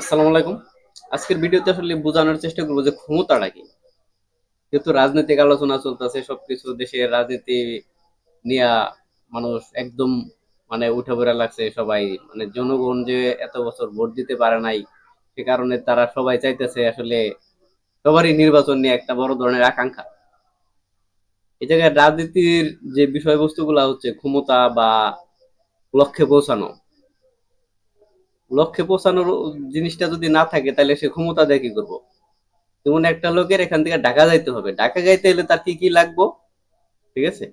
আসসালামু আলাইকুম। আজকের ভিডিওতে আসলে বোঝানোর চেষ্টা করব যে ক্ষমতাটা কি। যেহেতু রাজনৈতিক আলোচনা চলতেছে, সবকিছু দেশের রাজনীতি নিয়ে মানুষ একদম মানে উঠে পড়ে লাগছে সবাই। মানে জনগণ যে এত বছর ভোট দিতে পারে নাই, সে কারণে তারা সবাই চাইতেছে আসলে সবারই নির্বাচন নিয়ে একটা বড় ধরনের আকাঙ্ক্ষা। এই জায়গায় রাজনীতির যে বিষয়বস্তুগুলা হচ্ছে ক্ষমতা বা লক্ষ্যে পৌঁছানো লক্ষ্যে পৌঁছানোর জিনিসটা যদি না থাকে, তাহলে সে ক্ষমতা দিয়ে কি করব? যেমন একটা লোকের এখান থেকে ঢাকা যাইতে হবে। ঢাকা যাইতে হলে তার কি কি লাগবো? ঠিক আছে?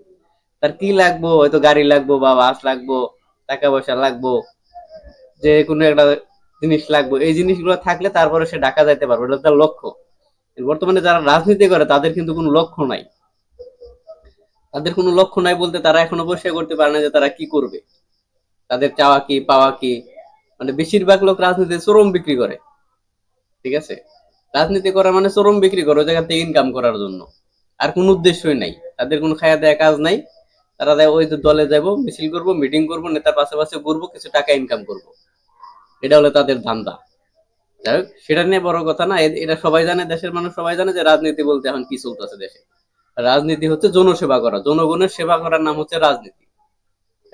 তার কি লাগবো? হয়তো গাড়ি লাগবো বা বাস লাগবো, টাকা পয়সা লাগবো, যে কোনো একটা জিনিস লাগবো। এই জিনিসগুলো থাকলে তারপরে সে ঢাকা যাইতে পারবে। এটা তার লক্ষ্য। বর্তমানে যারা রাজনীতি করে, তাদের কিন্তু কোনো লক্ষ্য নাই। তাদের কোনো লক্ষ্য নাই বলতে তারা এখনও পরিষ্কার করতে পারে না যে তারা কি করবে। তাদের চাওয়া কি, পাওয়া কি? মানে বেশিরভাগ লোক রাজনীতি চরম বিক্রি করে। ঠিক আছে? রাজনীতি করা মানে চরম বিক্রি করে, ওই ইনকাম করার জন্য। আর কোনো উদ্দেশ্যই নাই। তাদের কোনো খায়া দেয়া কাজ নাই। তারা ওই যে দলে যাব, মিছিল করব মিটিং করব, নেতার পাশে পাশে ঘুরবো, কিছু টাকা ইনকাম করব। এটা হলো তাদের ধান্দা। যাই হোক, সেটা নিয়ে বড় কথা না এটা সবাই জানে, দেশের মানুষ সবাই জানে যে রাজনীতি বলতে এখন কি চলতেছে দেশে। রাজনীতি হচ্ছে জনসেবা করা, জনগণের সেবা করার নাম হচ্ছে রাজনীতি।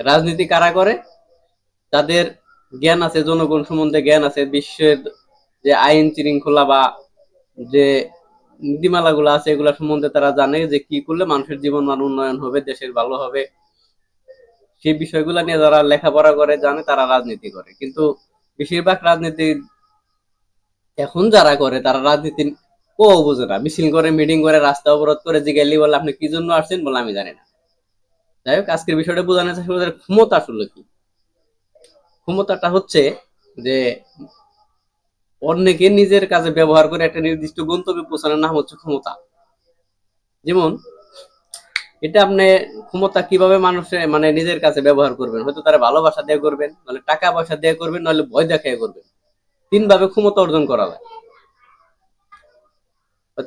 রাজনীতি কারা করে? যাদের জ্ঞান আছে, জনগণ সম্বন্ধে জ্ঞান আছে, বিশ্বের যে আইন শৃঙ্খলা বা যে নীতিমালা গুলো আছে, এগুলা সম্বন্ধে তারা জানে যে কি করলে মানুষের জীবন মান উন্নয়ন হবে, দেশের ভালো হবে। সেই বিষয়গুলো নিয়ে যারা লেখাপড়া করে, জানে, তারা রাজনীতি করে। কিন্তু বেশিরভাগ রাজনীতি এখন যারা করে, তারা রাজনীতি ও বুঝে না। মিছিল করে, মিটিং করে, রাস্তা অবরোধ করে জিজ্ঞাসা বলে আপনি কি জন্য আসছেন বলে আমি জানি না। যাই হোক, আজকের বিষয়টা বোঝানোর চেষ্টা ক্ষমতা আসলে কি? ক্ষমতাটা হচ্ছে যে অন্যকে নিজের কাজে ব্যবহার করে একটা নির্দিষ্ট গন্তব্যে পৌঁছানোর নাম হচ্ছে ক্ষমতা। যেমন, এটা আপনি ক্ষমতা কীভাবে মানুষের মানে নিজের কাছে ব্যবহার করবেন? হয়তো তারা ভালোবাসা দিয়ে করবেন, নাহলে টাকা পয়সা দিয়ে করবেন, নাহলে ভয় দেখায় করবেন। তিন ভাবে ক্ষমতা অর্জন করা যায়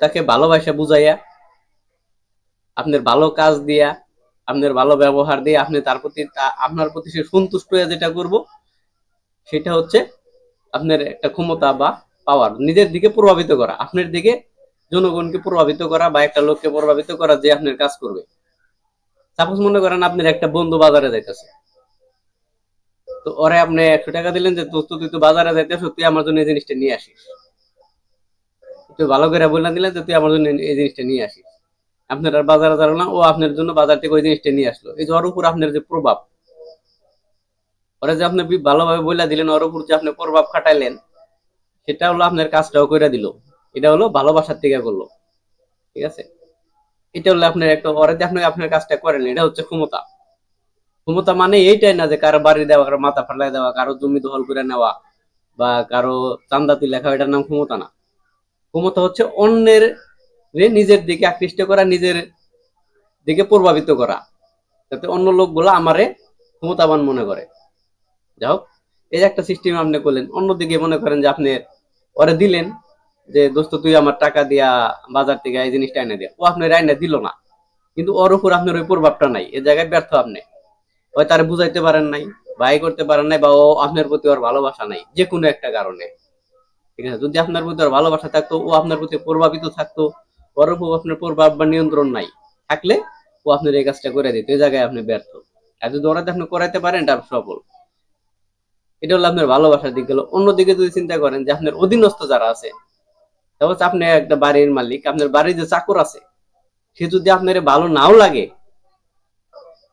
তাকে ভালোবাসা বুঝাইয়া, আপনার ভালো কাজ দিয়া, আপনার ভালো ব্যবহার দিয়ে আপনি তার প্রতি আপনার প্রতি সে সন্তুষ্ট হয়ে যেটা করব সেটা হচ্ছে আপনার একটা ক্ষমতা বা পাওয়ার নিজের দিকে প্রভাবিত করা, আপনার দিকে জনগণকে প্রভাবিত করা বা একটা লোককে প্রভাবিত করা যে আপনার কাজ করবে। সাপোজ মনে করেন আপনার একটা বন্ধু বাজারে যাইতেছে। তো ওরে আপনি একশো টাকা দিলেন যে, দোস্ত, তুই তো বাজারে যাইতেছ, তুই আমার জন্য এই জিনিসটা নিয়ে আসিস। তুই ভালো করে বললেন দিলেন যে, তুই আমার জন্য এই জিনিসটা নিয়ে আসিস। আপনার আর বাজারে যাব না, ও আপনার জন্য বাজার থেকে ওই জিনিসটা নিয়ে আসলো। এই ওর উপর আপনার যে প্রভাব ওরা যে আপনি ভালোভাবে বইলা দিলেন, ওর উপর যে আপনি প্রভাব খাটাইলেন, সেটা হলো আপনার কাজটাও করে দিল। এটা হলো ভালোবাসার থেকে করল। ঠিক আছে? এটা হলো আপনার একটা ওরা যে আপনি আপনার কাজটা করেন, এটা হচ্ছে ক্ষমতা। ক্ষমতা মানে এইটাই না যে কারও বাড়ি দেওয়া, কারও মাথা ফাটাই দেওয়া, কারও জমি দখল করে নেওয়া, বা কারও চান্দাতি লেখা, এটার নাম ক্ষমতা না। ক্ষমতা হচ্ছে অন্যের নিজের দিকে আকৃষ্ট করা, নিজের দিকে প্রভাবিত করা। যাতে অন্য লোকগুলো আমারে ক্ষমতাবান মনে করে। যাই হোক এই একটা সিস্টেম আপনি করলেন, অন্যদিকে মনে করেন যে আপনি ওরে দিলেন যে, দোস্ত, তুই আমার টাকা দিয়া বাজার থেকে এই জিনিসটা এনে দে। ও আপনার আইনে দিল না। কিন্তু ওর উপর আপনার ওই প্রভাবটা নাই। এই জায়গায় ব্যর্থ আপনি। ওই তার বুঝাইতে পারেন নাই বাই করতে পারেন নাই, বা ও আপনার প্রতি ওর ভালোবাসা নাই, যে কোনো একটা কারণে। ঠিক আছে? যদি আপনার প্রতি ওর ভালোবাসা থাকতো, ও আপনার প্রতি প্রভাবিত থাকতো, ওর উপর আপনার প্রভাব বা নিয়ন্ত্রণ নাই, থাকলে ও আপনার এই কাজটা করে দিত। এই জায়গায় আপনি ব্যর্থ। আর যদি ওরা আপনি করাইতে পারেন, এটা সফল। এটা হলো আপনার ভালোবাসার দিক গেল অন্যদিকে যদি চিন্তা করেন যে আপনার অধীনস্থ যারা আছে হচ্ছে আপনি একটা বাড়ির মালিক, আপনার বাড়ির যে চাকর আছে, সে যদি আপনার ভালো নাও লাগে,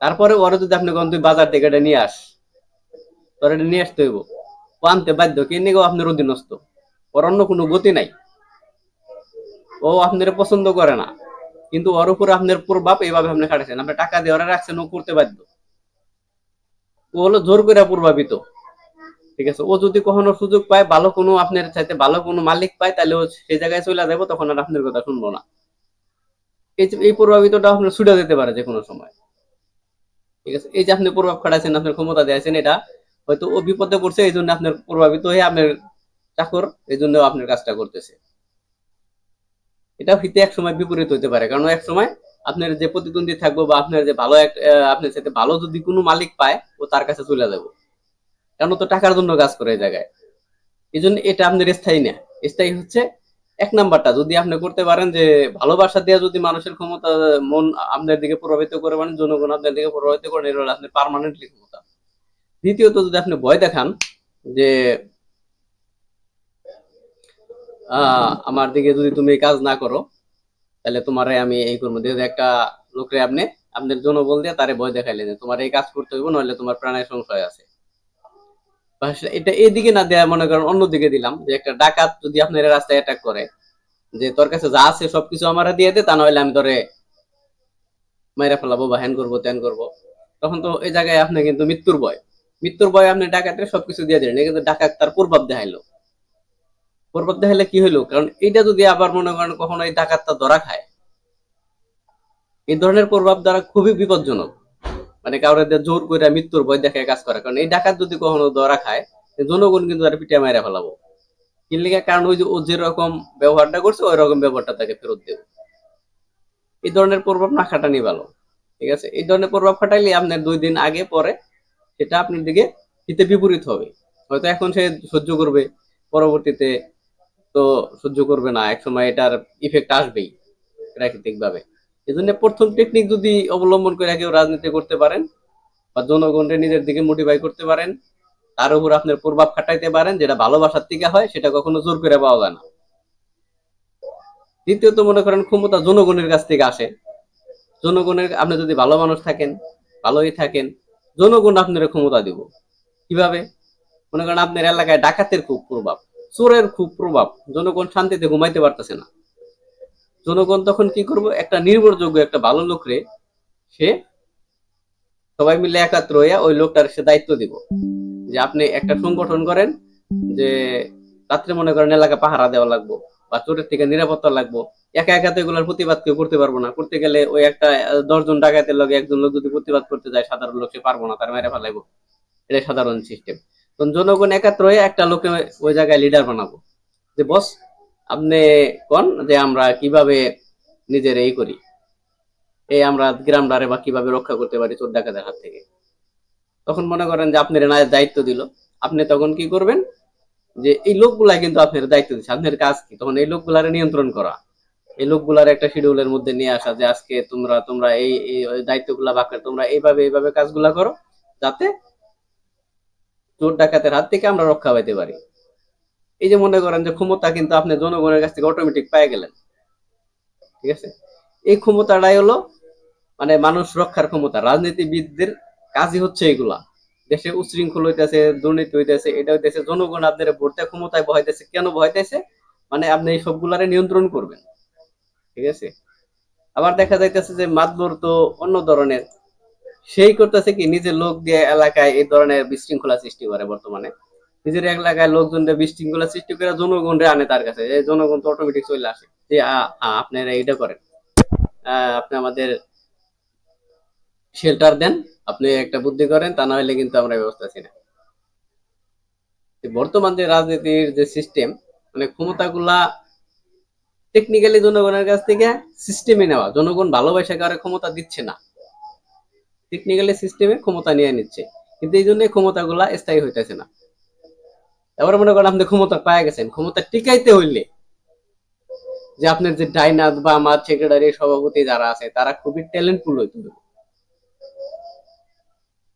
তারপরে ওরা যদি আপনি কোন তুই বাজার থেকে এটা নিয়ে আস, তোর এটা নিয়ে আসতে হইব। ও আনতে বাধ্য, কে নিয়ে আপনার অধীনস্থ? ওর অন্য কোনো গতি নাই। ও আপনার পছন্দ করে না। কিন্তু ওর উপরে আপনার প্রভাব এইভাবে আপনি খাটাচ্ছেন আপনি টাকা দিয়ে ওরা রাখছেন, ও করতে বাধ্য। ও হলো জোর করে প্রভাবিত। ঠিক আছে? ও যদি কখনো সুযোগ পায়, ভালো কোনো আপনার চাইতে ভালো কোনো মালিক পায়, তাহলে ও সেই জায়গায় চলে যাব, তখন আর আপনার কথা শুনব না। এই এই প্রভাবিতটা আপনার ছুটে যেতে পারে যে কোনো সময়। ঠিক আছে? এই যে আপনি প্রভাব খাটাচ্ছেন আপনার ক্ষমতা দিয়েছেন, এটা হয়তো ও বিপদে পড়ছে, এই জন্য আপনার প্রভাবিত হয়ে আপনার চাকর, এই জন্য আপনার কাজটা করতেছে। এটা হিতে এক সময় বিপরীত হতে পারে, কারণ এক সময় আপনার যে প্রতিদ্বন্দ্বী থাকব বা আপনার যে ভালো এক আপনার সাথে ভালো যদি কোনো মালিক পায়, ও তার কাছে চলে যাব। কারণ তো টাকার জন্য কাজ করে জায়গায়। এই জন্য এটা আপনার স্থায়ী না। স্থায়ী হচ্ছে এক নাম্বারটা। যদি আপনি করতে পারেন যে, ভালোবাসা দিয়ে যদি মানুষের ক্ষমতা, মন আপনার দিকে প্রভাবিত করে মানে জনগণ আপনার দিকে প্রভাবিত করে এটা আপনি পার্মানেন্টলি ক্ষমতা। দ্বিতীয়ত যদি আপনি ভয় দেখান যে আমার দিকে যদি তুমি কাজ না করো, তাহলে তোমারে আমি এই করব। দিয়ে একটা লোকরে আপনি, আপনার জনবল দিয়ে তারে ভয় দেখাইলেন তোমার এই কাজ করতে হইব, নইলে তোমার প্রাণের সংশয় আছে। এটা এদিকে না দেয়া মনে করেন অন্যদিকে দিলাম, যে একটা ডাকাত যদি আপনার রাস্তায় অ্যাটাক করে, যে তোর কাছে যা আছে সবকিছু আমার দিয়ে দে, তা নইলে আমি ধরে মাইরা ফেলাবো বা হ্যান করব, ত্যান করব। তখন তো এই জায়গায় আপনি কিন্তু মৃত্যুর ভয়। মৃত্যুর ভয় আপনি ডাকাতের সবকিছু দিয়ে দিলেন কিন্তু ডাকাত তার প্রভাব দেখাইলো। প্রভাব দেখাইলে কি হইল? কারণ এটা যদি আবার মনে করেন কখনো এই ডাকাতটা ধরা খায়, এই ধরনের প্রভাব দ্বারা খুবই বিপজ্জনক। মানে কাউরে জোর করে মৃত্যুর ভয় দেখায় কাজ করে। কারণ এই ডাকাত যদি কখনো ধরা খায় জনগণ কিন্তু তার পিঠে মাইরা ফেলাবো। কারণ ওই যে ও যেরকম ব্যবহারটা করছে ওই রকম ব্যবহারটা তাকে ফেরত দেব। এই ধরনের প্রভাব না খাটানি ভালো, ঠিক আছে? এই ধরনের প্রভাব খাটাইলে আপনার দুই দিন আগে পরে সেটা আপনার দিকে হিতে বিপরীত হবে। হয়তো এখন সে সহ্য করবে, পরবর্তীতে তো সহ্য করবে না এক সময় এটার ইফেক্ট আসবেই প্রাকৃতিক ভাবে এই জন্য প্রথম টেকনিক যদি অবলম্বন করে কেউ রাজনীতি করতে পারেন বা জনগণকে নিজের দিকে মোটিভাই করতে পারেন, তার উপর আপনার প্রভাব খাটাইতে পারেন, যেটা ভালোবাসার থেকে হয়, সেটা কখনো জোর করে পাওয়া যায় না। দ্বিতীয়ত মনে করেন ক্ষমতা জনগণের কাছ থেকে আসে। জনগণের, আপনি যদি ভালো মানুষ থাকেন, ভালোই থাকেন, জনগণ আপনার ক্ষমতা দিব। কীভাবে? মনে করেন আপনার এলাকায় ডাকাতের খুব প্রভাব, চোরের খুব প্রভাব, জনগণ শান্তিতে ঘুমাইতে পারতেছে না। জনগণ তখন কি করব? একটা নির্ভরযোগ্য একটা ভালো লোকরে সে সবাই মিলে একাত্র হইয়া ওই লোকটার সে দায়িত্ব দিব। যে আপনি একটা সংগঠন করেন, যে রাত্রে মনে করেন এলাকা পাহারা দেওয়া লাগবো বা চোরের থেকে নিরাপত্তা লাগবো। একা একা তো এগুলোর প্রতিবাদ কেউ করতে পারব না। করতে গেলে ওই একটা দশজন ডাকাতের লগে একজন লোক যদি প্রতিবাদ করতে যায়, সাধারণ লোক সে পারব না, তার মেরে ফেলাইবো। এটা সাধারণ সিস্টেম জনগণ একাত্র হয়ে একটা লোকে ওই জায়গায় লিডার বানাবো। যে, বস আপনি কোন যে আমরা কীভাবে নিজের এই করি? এই আমরা গ্রামডারে বা কীভাবে রক্ষা করতে পারি চোর ডাকাতের হাত থেকে? তখন মনে করেন যে আপনার না দায়িত্ব দিল। আপনি তখন কি করবেন? যে এই লোকগুলা কিন্তু আপনার দায়িত্ব দিচ্ছে। আপনার কাজ কি? তখন এই লোকগুলারে নিয়ন্ত্রণ করা। এই লোকগুলার একটা শিডিউলের মধ্যে নিয়ে আসা যে আজকে তোমরা তোমরা এই দায়িত্বগুলা বাক তোমরা এইভাবে এইভাবে কাজগুলা করো যাতে চোর ডাকাতের হাত থেকে আমরা রক্ষা পাইতে পারি। এই যে মনে করেন যে ক্ষমতা কিন্তু আপনি জনগণের কাছ থেকে অটোমেটিক পেয়ে গেলেন। ঠিক আছে? এই ক্ষমতাটাই হলো মানে মানুষ রক্ষার ক্ষমতা। রাজনীতিবিদদের কাজই হচ্ছে এগুলা। দেশে উশৃঙ্খল হইতেছে, দুর্নীতি হইতেছে, এটা হইতেছে, জনগণ আপনার ভোট দেওয়ার ক্ষমতায় বহাইতেছে। কেন বহাইতেছে? মানে আপনি এই সবগুলারে নিয়ন্ত্রণ করবেন। ঠিক আছে? আবার দেখা যাইতেছে যে মাতবর তো অন্য ধরনের। সেই করতেছে কি, নিজের লোক দিয়ে এলাকায় এই ধরনের বিশৃঙ্খলা সৃষ্টি করে বর্তমানে। নিজের এলাকায় লোকজন দিয়ে বিশৃঙ্খলা সৃষ্টি করে জনগণ রে আনে তার কাছে। জনগণ তো অটোমেটিক চলে আসে। যে আপনারা এইটা করেন। আপনি আমাদের শেল্টার দেন, আপনি একটা বুদ্ধি করেন, তা না হলে কিন্তু আমরা ব্যবস্থা আছি না। বর্তমান যে রাজনীতির যে সিস্টেম মানে ক্ষমতাগুলা টেকনিক্যালি জনগণের কাছ থেকে সিস্টেমে নেওয়া। জনগণ ভালোবাসা কারও ক্ষমতা দিচ্ছে না। টেকনিক্যালি সিস্টেমে ক্ষমতা নিয়ে নিচ্ছে। কিন্তু এই জন্য ক্ষমতাগুলা স্থায়ী হইতেছে না। এবার মনে করেন আপনি ক্ষমতা পায় গেছেন, ক্ষমতা টিকাইতে হইলে যে আপনার যে ডাইনাথ বা আমার সেক্রেটারি সভাপতি যারা আছে, তারা খুবই ট্যালেন্টফুল হইতে হবে।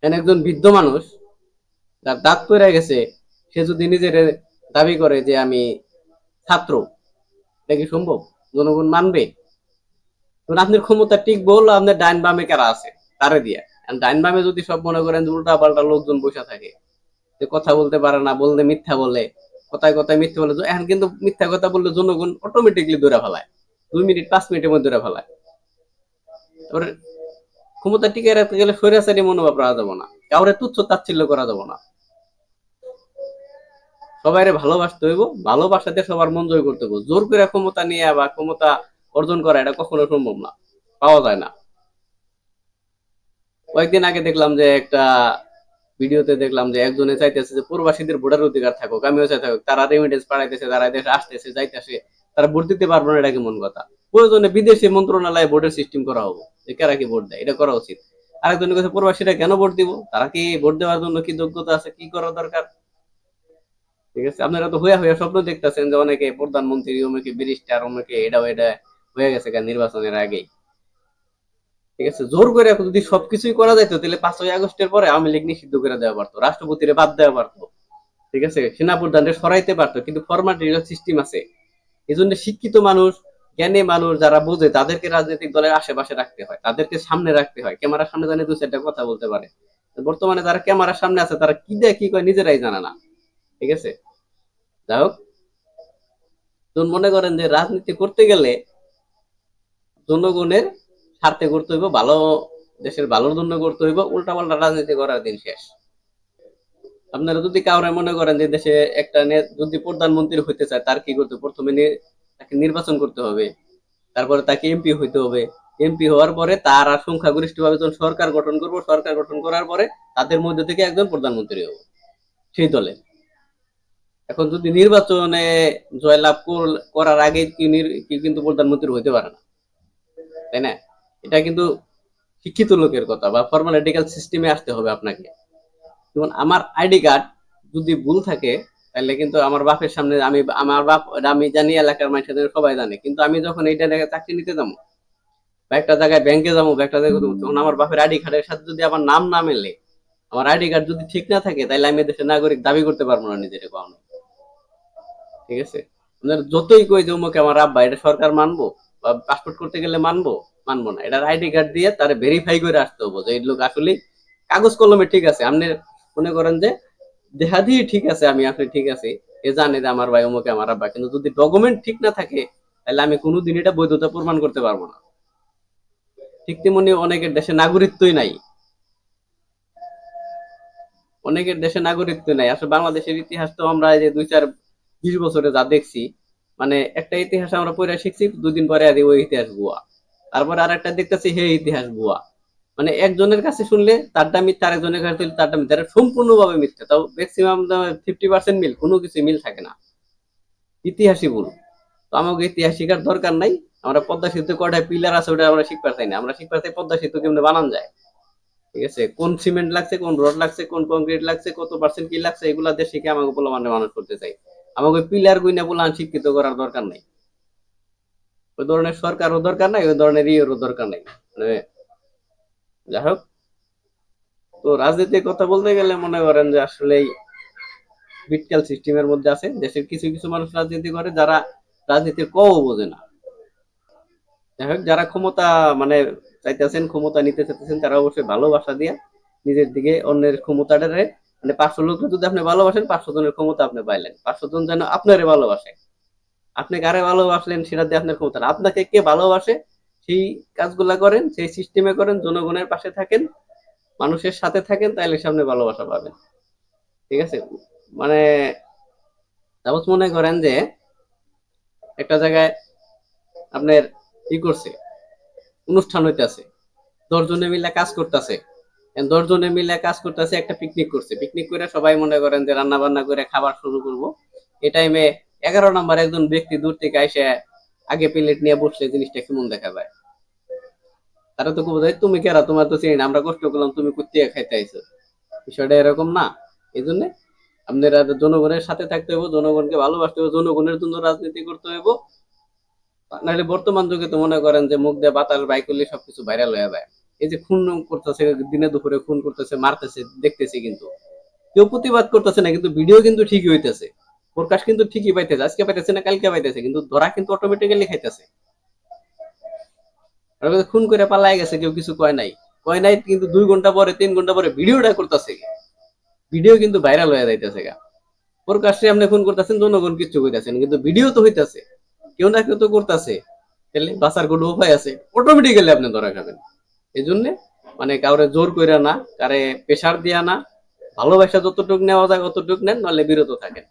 একজন বৃদ্ধ মানুষ, যার দাঁত পড়ে গেছে, সে যদি নিজের দাবি করে যে আমি ছাত্র, এটা কি সম্ভব? জনগণ মানবে? আপনার ক্ষমতা ঠিক বল আপনার ডাইন বামে কারা আছে, তারে দিয়া। ডাইন বামে যদি সব মনে করেন উল্টা পাল্টা লোকজন বসে থাকে যে কথা বলতে পারে না, বললে মিথ্যা বলে, কথায় কথায় মিথ্যা বলে, এখন কিন্তু মিথ্যা কথা বললে জনগণ অটোমেটিকলি ধরে ফেলায়। দুই মিনিট, পাঁচ মিনিটের মধ্যে ধরে ফেলায়। তারপরে ক্ষমতা টিকে রাখতে গেলে স্বৈরাচারী মনোভাব রাখা যাব না। কাউরে তুচ্ছ তাচ্ছিল্য করা যাব না। সবাইরে ভালোবাসতে হইব, ভালোবাসাতে সবার মন জয় করতে হইব। জোর করে ক্ষমতা নিয়ে বা ক্ষমতা অর্জন করা এটা কখনো সম্ভব না, পাওয়া যায় না। কয়েকদিন আগে দেখলাম যে একটা ভিডিওতে দেখলাম যে একজনে চাইতেছে যে প্রবাসীদের ভোটার অধিকার থাকুক, আমিও চাই থাকুক, তারা রেমিটেন্স পাঠাইতেছে, তারা দেশে আসতেছে, যাইতেছে, তারা ভোট দিতে পারব না, এটা কেমন কথা? প্রয়োজনে বিদেশি মন্ত্রণালয়ে ভোটের সিস্টেম করা হবে, যে কারা কি ভোট দেয়, এটা করা উচিত। আরেকজনের কাছে প্রবাসীরা কেন ভোট দিব? তারা কি ভোট দেওয়ার জন্য কি যোগ্যতা আছে, কি করা দরকার? ঠিক আছে, আপনারা তো হইয়া হইয়া স্বপ্ন দেখতেছেন যে অনেকে প্রধানমন্ত্রী, অনেকে ব্যারিস্টার অনেকে এটা এটা হয়ে গেছে নির্বাচনের আগেই। ঠিক আছে? জোর করে এখন যদি সবকিছুই করা যাইতো, তাহলে পাঁচই আগস্টের পরে আওয়ামী লীগ নিষিদ্ধ করে দেওয়া পারতো, রাষ্ট্রপতিরে বাদ দেওয়া পারতো, ঠিক আছে? সেনাপ্রধানরে সরাইতে পারতো, কিন্তু ফরম্যাট সিস্টেম আছে। এই জন্য শিক্ষিত মানুষ, জ্ঞানী মানুষ যারা বোঝে, তাদেরকে রাজনৈতিক দলের আশেপাশে রাখতে হয়, তাদেরকে সামনে রাখতে হয়। ক্যামেরার সামনে জানে দু চারটা কথা বলতে পারে। বর্তমানে যারা ক্যামেরার সামনে আছে, তারা কি দেয়, কি কয়, নিজেরাই জানে না, ঠিক আছে? যাই হোক। মনে করেন যে রাজনীতি করতে গেলে জনগণের স্বার্থে করতে হইব, ভালো দেশের ভালোর জন্য করতে হইব উল্টা পাল্টা রাজনীতি করার দিন শেষ। আপনারা যদি কাউরে মনে করেন যে দেশে একটা যদি প্রধানমন্ত্রী হইতে চায়, তার কি করতে প্রথমে তাকে নির্বাচন করতে হবে, তারপরে তাকে এমপি হইতে হবে। এমপি হওয়ার পরে তারা সংখ্যাগরিষ্ঠভাবে যখন সরকার গঠন করব, সরকার গঠন করার পরে তাদের মধ্যে থেকে একজন প্রধানমন্ত্রী হবে, সেই দলে। এখন যদি নির্বাচনে জয়লাভ করার আগে কি কিন্তু প্রধানমন্ত্রী হইতে পারে না, তাই না? এটা কিন্তু শিক্ষিত লোকের কথা বা ফর্মালিটিক্যাল সিস্টেমে আসতে হবে আপনাকে। যেমন আমার আইডি কার্ড যদি ভুল থাকে, তাহলে কিন্তু আমার বাপের সামনে আমি, আমার বাপ আমি জানি, এলাকার মানুষদের সবাই জানে। কিন্তু আমি যখন এইটা জায়গায় চাকরি নিতে যাব, বা একটা জায়গায় ব্যাংকে যাব, বা একটা জায়গায় তখন আমার বাপের আইডি কার্ডের সাথে যদি আমার নাম না মেলে, আমার আইডি কার্ড যদি ঠিক না থাকে, তাহলে আমি দেশের নাগরিক দাবি করতে পারব না নিজের কখনো ঠিক আছে? যতই কই যে আমার আব্বা এটা সরকার মানবো, বা পাসপোর্ট করতে গেলে মানবো মানবো না। এটার আইডি কার্ড দিয়ে তার ভেরিফাই করে আসতে হব যে এই লোক আসলে কাগজ কলমে ঠিক আছে। আপনি মনে করেন যে দেহা দিয়ে ঠিক আছে, আমি আপনি ঠিক আছে। এ জানে যে আমার ভাই অমুকে, আমার আব্বা। কিন্তু যদি ডকুমেন্ট ঠিক না থাকে, তাহলে আমি কোনোদিন এটা বৈধতা প্রমাণ করতে পারব না। ঠিক তেমনি অনেকের দেশে নাগরিকত্বই নাই। অনেকের দেশে নাগরিকত্ব নাই। আসলে বাংলাদেশের ইতিহাস তো আমরা যে দুই চার বিশ বছরে যা দেখছি মানে একটা ইতিহাস আমরা পড়ে শিখছি, দুদিন পরে আদি ওই ইতিহাস ভুয়া তারপরে আর একটা দেখতেছি, হে ইতিহাস ভুয়া মানে একজনের কাছে শুনলে তারটা মিথ্যা, আরেকজনের কাছে শুনলে তারটা মিথ্যা। সম্পূর্ণভাবে মিথ্যা। তাও ম্যাক্সিমাম ফিফটি পার্সেন্ট মিল, কোনো কিছু মিল থাকে না। ইতিহাসই ভুল তো আমাকে ইতিহাস শিখার দরকার নাই। আমরা পদ্মা সেতু কটায় পিলার আছে ওটা আমরা শিখতে চাই না। আমরা শিখতে চাই পদ্মা সেতু কেমনে বানান যায়। ঠিক আছে? কোন সিমেন্ট লাগছে, কোন রড লাগছে, কোন কংক্রিট লাগছে, কত পার্সেন্ট কি লাগছে, এগুলা দিয়ে শিখে আমাকে বলে মানে মানুষ করতে চাই। আমাকে পিলার গুইনা বলান শিক্ষিত করার দরকার নাই। ওই ধরনের সরকারও দরকার নাই, ওই ধরনের ইয়েরও দরকার নাই। মানে যাই হোক তো রাজনীতির কথা বলতে গেলে মনে করেন যে আসলেই বিটকাল সিস্টেমের মধ্যে আছে, দেশের কিছু কিছু মানুষ রাজনীতি করে যারা রাজনীতির কও বোঝে না। যাই হোক যারা ক্ষমতা মানে চাইতেছেন, ক্ষমতা নিতে চাইতেছেন, তারা অবশ্যই ভালোবাসা দিয়া নিজের দিকে অন্যের ক্ষমতাটারে মানে পাঁচশো লোক যদি আপনি ভালোবাসেন, পাঁচশো জনের ক্ষমতা আপনি পাইলেন। পাঁচশো জন যেন আপনারে ভালোবাসে। আপনি কারে ভালোবাসলেন সেটা দিয়ে আপনার ক্ষমতা আপনাকে কে ভালোবাসে, সেই কাজগুলা করেন, সেই সিস্টেমে করেন, জনগণের পাশে থাকেন, মানুষের সাথে থাকেন তাহলে সামনে ভালোবাসা পাবেন। ঠিক আছে? মানে সাপোজ মনে করেন যে একটা জায়গায় আপনার ই করছে, অনুষ্ঠান হইতেছে দশজনে মিলে কাজ করতেছে দশজনে মিলে কাজ করতেছে, একটা পিকনিক করছে। পিকনিক করে সবাই মনে করেন যে রান্না বান্না করে খাবার শুরু করব। এ টাইমে এগারো নাম্বার একজন ব্যক্তি দূর থেকে এসে আগে প্লেট নিয়ে বসলে জিনিসটা কেমন দেখা যায়? তারা তো বোঝায় তুমি কেরা? তোমার তো চিনি না, আমরা কষ্ট করলাম তুমি কুত্তিয়ে খাইতে আইছো। বিষয়টা এরকম না। এই জন্য আপনারা জনগণের সাথে থাকতে হবে জনগণকে ভালোবাসতে হবে জনগণের জন্য রাজনীতি করতে হবে নাহলে বর্তমান যুগে তো মনে করেন যে মুখ দিয়ে বাতাস বাই করলে সবকিছু ভাইরাল হয়ে যায়। এই যে খুন করতেছে দিনে দুপুরে খুন করতেছে মারতেছে দেখতেছি কিন্তু। কেউ প্রতিবাদ করতেছে না কিন্তু ভিডিও কিন্তু ঠিকই হইতেছে। প্রকাশ কিন্তু ঠিকই পাইতেছে, আজকে পাইতেছে না, কালকে পাইতেছে, কিন্তু ধরা কিন্তু অটোমেটিক্যালি খাইতেছে। খুন করে পালাই গেছে, কেউ কিছু কয় নাই। কয় নাই কিন্তু দুই ঘণ্টা পরে, তিন ঘণ্টা পরে ভিডিওটা করতেছে ভিডিও কিন্তু ভাইরাল হয়ে যাইতেছে গা। প্রকাশ্যে আপনি খুন করতেছেন, জনগণ কিচ্ছু কইতাছেন কিন্তু ভিডিও তো হইতাছে। কেউ না কেউ তো করতেছে। তাহলে বাঁচার কোনো উপায় আছে? অটোমেটিক্যালি আপনি ধরা খাবেন। এই জন্যে মানে কাউরে জোর কইরা না, কারে প্রেশার দিয়া না, ভালোবাসা যতটুক নেওয়া যায় অতটুক নেন নাহলে বিরত থাকেন।